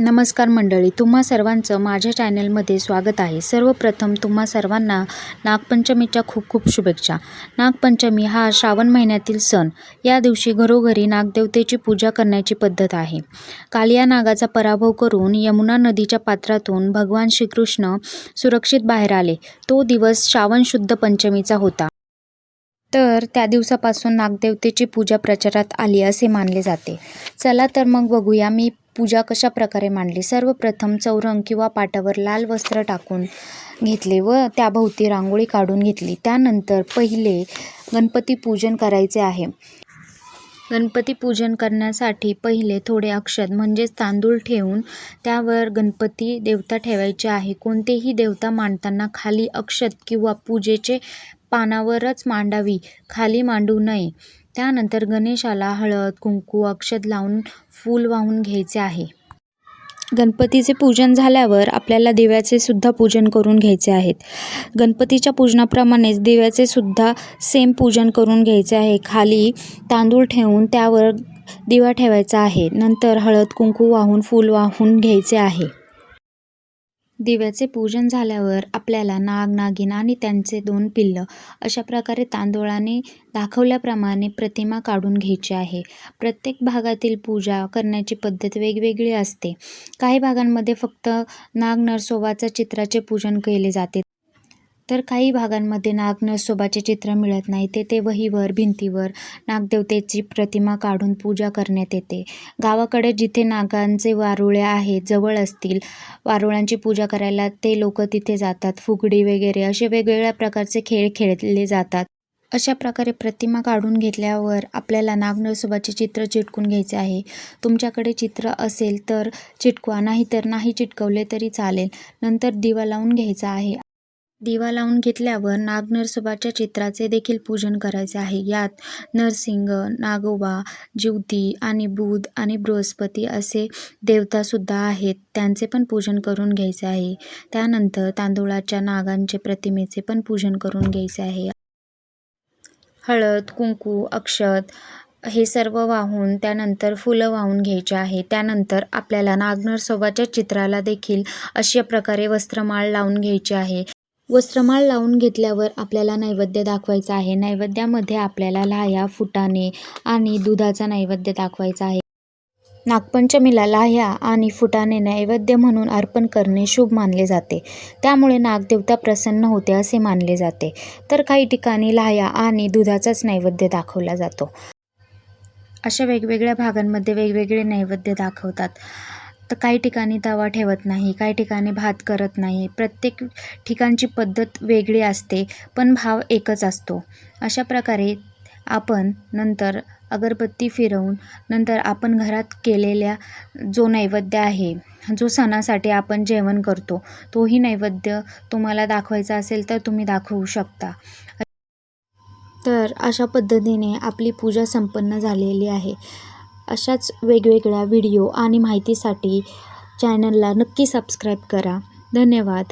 नमस्कार मंडळी तुम्हा सर्वांचं माझ्या चॅनलमध्ये स्वागत आहे. सर्वप्रथम तुम्हा सर्वांना नागपंचमीच्या खूप खूप शुभेच्छा. नागपंचमी हा श्रावण महिन्यातील सण. या दिवशी घरोघरी नागदेवतेची पूजा करण्याची पद्धत आहे. कालिया नागाचा पराभव करून यमुना नदीच्या पात्रातून भगवान श्रीकृष्ण सुरक्षित बाहेर आले. तो दिवस श्रावण शुद्ध पंचमीचा होता. तर त्या दिवसापासून नागदेवतेची पूजा प्रचारात आली असे मानले जाते. चला तर मग बघूया मी पूजा कशा प्रकारे मांडली? सर्वप्रथम चौरंग किंवा पाटावर लाल वस्त्र टाकून घेतले व त्याभोवती रांगोळी काढून घेतली. त्यानंतर पहिले गणपती पूजन करायचे आहे. गणपती पूजन करण्यासाठी पहिले थोडे अक्षत म्हणजेच तांदूळ ठेवून त्यावर गणपती देवता ठेवायचे आहे. कोणतेही देवता मांडताना खाली अक्षत किंवा पूजेचे पानावरच मांडावी खाली मांडू नये. त्यानंतर गणेशाला हळद कुंकू अक्षत लावून फूल वाहून घ्यायचे आहे. गणपतीचे पूजन झाल्यावर आपल्याला दिव्याचे सुद्धा पूजन करून घ्यायचे आहेत. गणपतीच्या पूजनाप्रमाणेच दिव्याचे सुद्धा सेम पूजन करून घ्यायचे आहे. खाली तांदूळ ठेवून त्यावर दिवा ठेवायचा आहे. नंतर हळद कुंकू वाहून फूल वाहून घ्यायचे आहे. दिव्याचे पूजन झाल्यावर आपल्याला नाग नागिन आणि त्यांचे दोन पिल्लं अशा प्रकारे तांदूळाने दाखवल्याप्रमाणे प्रतिमा काढून घ्यायची आहे. प्रत्येक भागातील पूजा करण्याची पद्धत वेगवेगळी असते. काही भागांमध्ये फक्त नाग नरसोबाच्या चित्राचे पूजन केले जाते. तर काही भागांमध्ये नागनरसोबाचे चित्र मिळत नाही. तेथे वहीवर भिंतीवर नागदेवतेची प्रतिमा काढून पूजा करण्यात येते. गावाकडे जिथे नागांचे वारुळे आहेत जवळ असतील वारुळांची पूजा करायला ते लोक तिथे जातात. फुगडी वगैरे असे वेगवेगळ्या प्रकारचे खेळ खेळले जातात. अशा प्रकारे प्रतिमा काढून घेतल्यावर आपल्याला नागनरसोबाचे चित्र चिटकून घ्यायचे आहे. तुमच्याकडे चित्र असेल तर चिटकवा नाही तर नाही चिटकवले तरी चालेल. नंतर दिवा लावून घ्यायचा आहे. दिवा लावून घेतल्यावर नागनरसोबाच्या चित्राचे देखील पूजन करायचे आहे. यात नरसिंह नागोबा ज्योती आणि बुध आणि बृहस्पती असे देवतासुद्धा आहेत. त्यांचे पण पूजन करून घ्यायचे आहे. त्यानंतर तांदूळाच्या नागांचे प्रतिमेचे पण पूजन करून घ्यायचे आहे. हळद कुंकू अक्षत हे सर्व वाहून त्यानंतर फुलं वाहून घ्यायचे आहे. त्यानंतर आपल्याला नागनरसोबाच्या चित्राला देखील अशा प्रकारे वस्त्रमाळ लावून घ्यायची आहे. वस्त्रमाळ लावून घेतल्यावर आपल्याला नैवेद्य दाखवायचा आहे. नैवेद्यामध्ये आपल्याला लाह्या फुटाणे आणि दुधाचा नैवेद्य दाखवायचा आहे. नागपंचमीला लाह्या आणि फुटाणे नैवेद्य म्हणून अर्पण करणे शुभ मानले जाते. त्यामुळे नागदेवता प्रसन्न होते असे मानले जाते. तर काही ठिकाणी लाह्या आणि दुधाचाच नैवेद्य दाखवला जातो. अशा वेगवेगळ्या भागांमध्ये वेगवेगळे नैवेद्य दाखवतात. तर काही ठिकाणी तवा ठेवत नाही काही ठिकाणी भात करत नाही. प्रत्येक ठिकाणची पद्धत वेगळी असते पण भाव एकच असतो. अशा प्रकारे आपण नंतर अगरबत्ती फिरवून नंतर आपण घरात केलेल्या जो नैवेद्य आहे जो सणासाठी आपण जेवण करतो तोही नैवेद्य तुम्हाला दाखवायचा असेल तर तुम्ही दाखवू शकता. तर अशा पद्धतीने आपली पूजा संपन्न झालेली आहे. अशाच वेगवेगळ्या व्हिडिओ आणि माहितीसाठी चॅनलला नक्की सबस्क्राईब करा. धन्यवाद.